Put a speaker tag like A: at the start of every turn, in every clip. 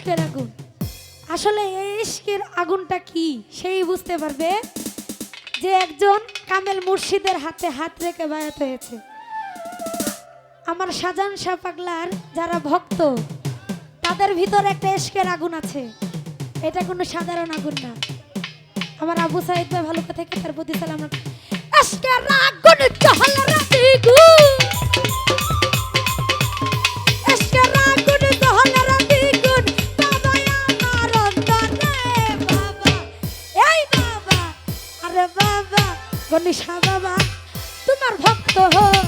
A: ইস্কের আগুন। আসলে এই ইস্কের আগুনটা কি, সেই বুঝতে পারবে যে একজন কামেল মুর্শিদের হাতে হাত রেখে বায়াত হয়েছে। আমার সাজান শাহ পাগলার যারা ভক্ত, তাদের ভিতর একটা এশকের আগুন আছে। এটা কোনো সাধারণ আগুন না। আমার আবু সাহিদ ভাই ভালো কথা থেকে তার প্রতি সালাম এশকের আগুন! তো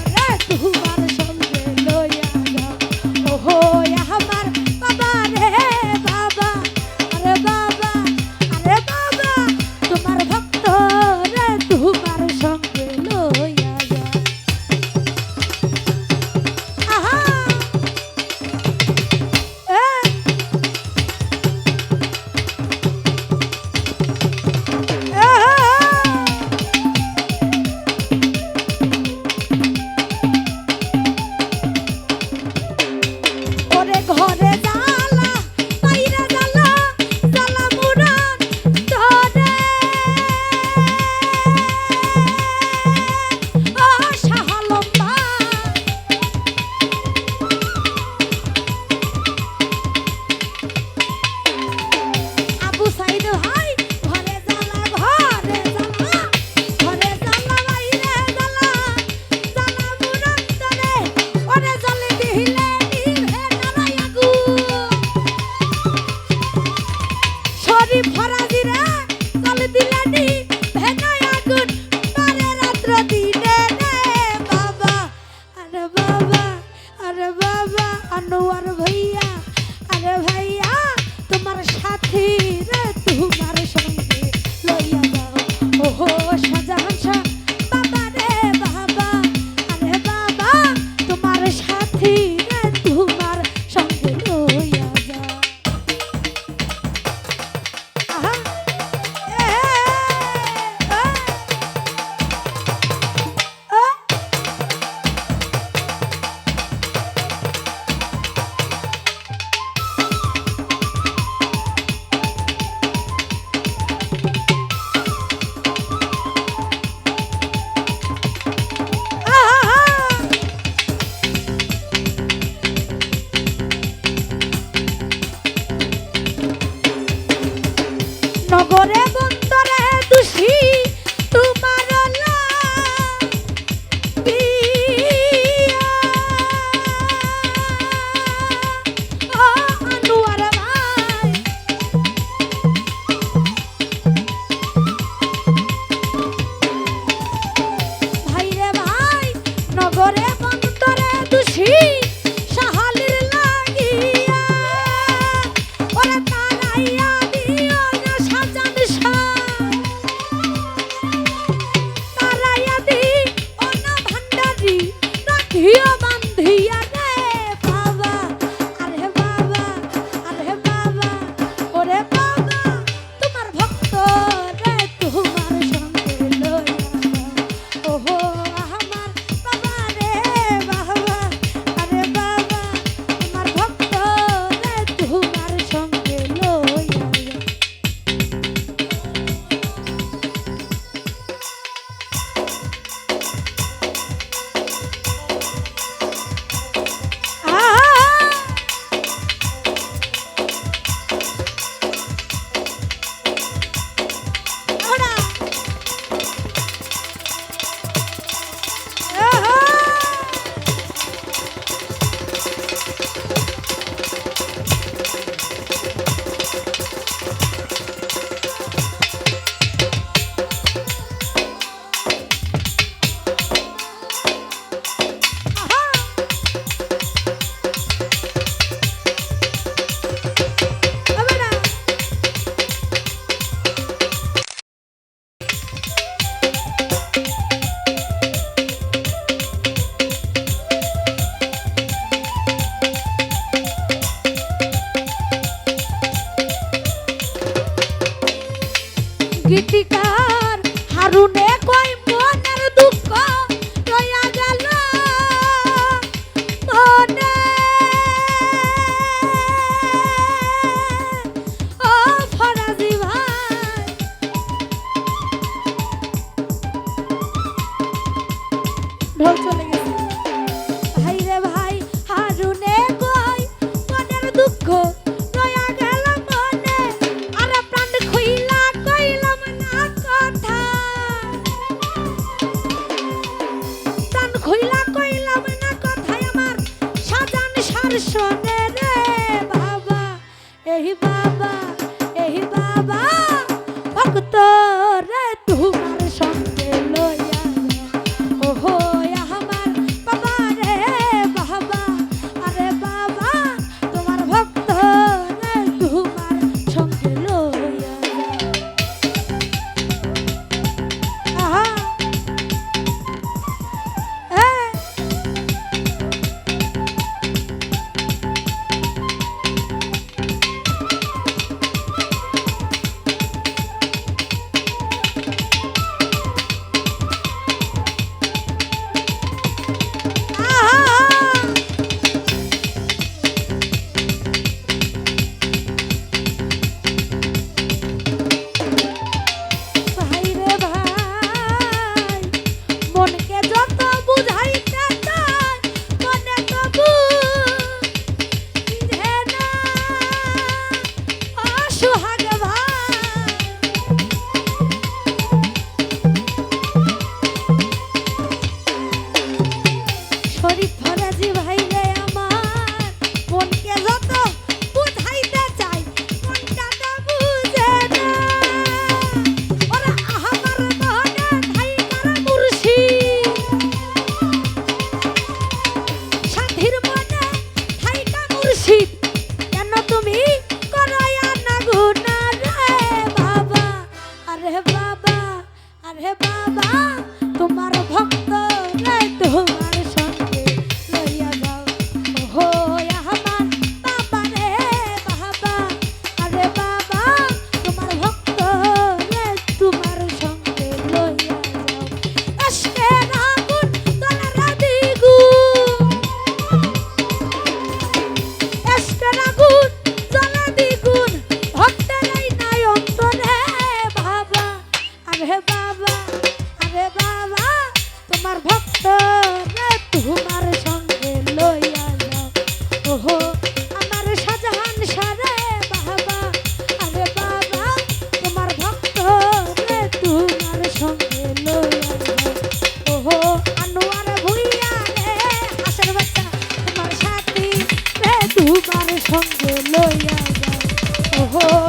A: গীতিকার হারুনে কয় ভক্ত 허